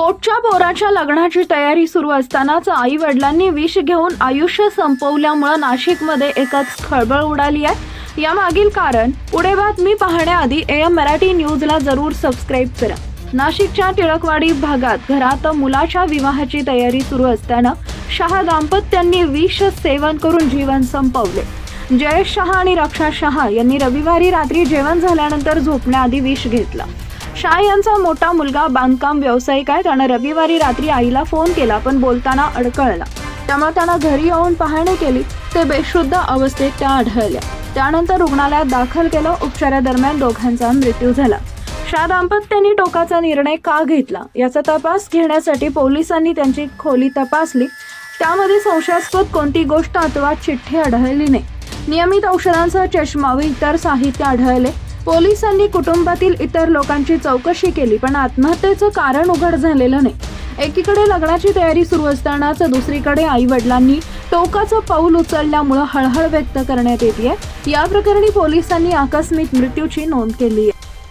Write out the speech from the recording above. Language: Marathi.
पोटच्या पोराच्या लग्नाची तयारी सुरू असतानाच आई वडिलांनी विष घेऊन आयुष्य संपवल्यामुळं नाशिकमध्ये एकच खळबळ उडाली आहे. यामागील कारण पुढे बातमी पाहण्याआधी ए एम मराठी न्यूजला जरूर सबस्क्राईब करा. नाशिकच्या टिळकवाडी भागात घरात मुलाच्या विवाहाची तयारी सुरू असताना शहा दाम्पत्यांनी विष सेवन करून जीवन संपवले. जयेश शहा आणि रक्षा शहा यांनी रविवारी रात्री जेवण झाल्यानंतर झोपण्याआधी विष घेतला. शाह यांचा मोठा मुलगा बांधकाम व्यावसायिक आहे. त्यानं रविवारी रात्री आईला फोन केला पण बोलताना अडकळला. त्यामुळे त्यानं घरी येऊन पाहणी केली. ते बेशुद्ध अवस्थेत त्या आढळल्या. त्यानंतर रुग्णालयात दाखल केलं. उपचारादरम्यान दोघांचा मृत्यू झाला. शाह दाम्पत्यांनी टोकाचा निर्णय का घेतला? याचा तपास घेण्यासाठी पोलिसांनी त्यांची खोली तपासली. त्यामध्ये संशयास्पद कोणती गोष्ट अथवा चिठ्ठी आढळली नाही. नियमित औषधांसह चष्मा व इतर साहित्य आढळले. पोलिसांनी कुटुंबातील इतर लोकांची चौकशी केली पण आत्महत्येचं कारण उघड झालेलं नाही. एकीकडे लग्नाची तयारी सुरू असतानाच दुसरीकडे आई वडिलांनी टोकाचं पाऊल उचलल्यामुळं हळहळ व्यक्त करण्यात येते या प्रकरणी पोलिसांनी आकस्मिक मृत्यूची नोंद केली आहे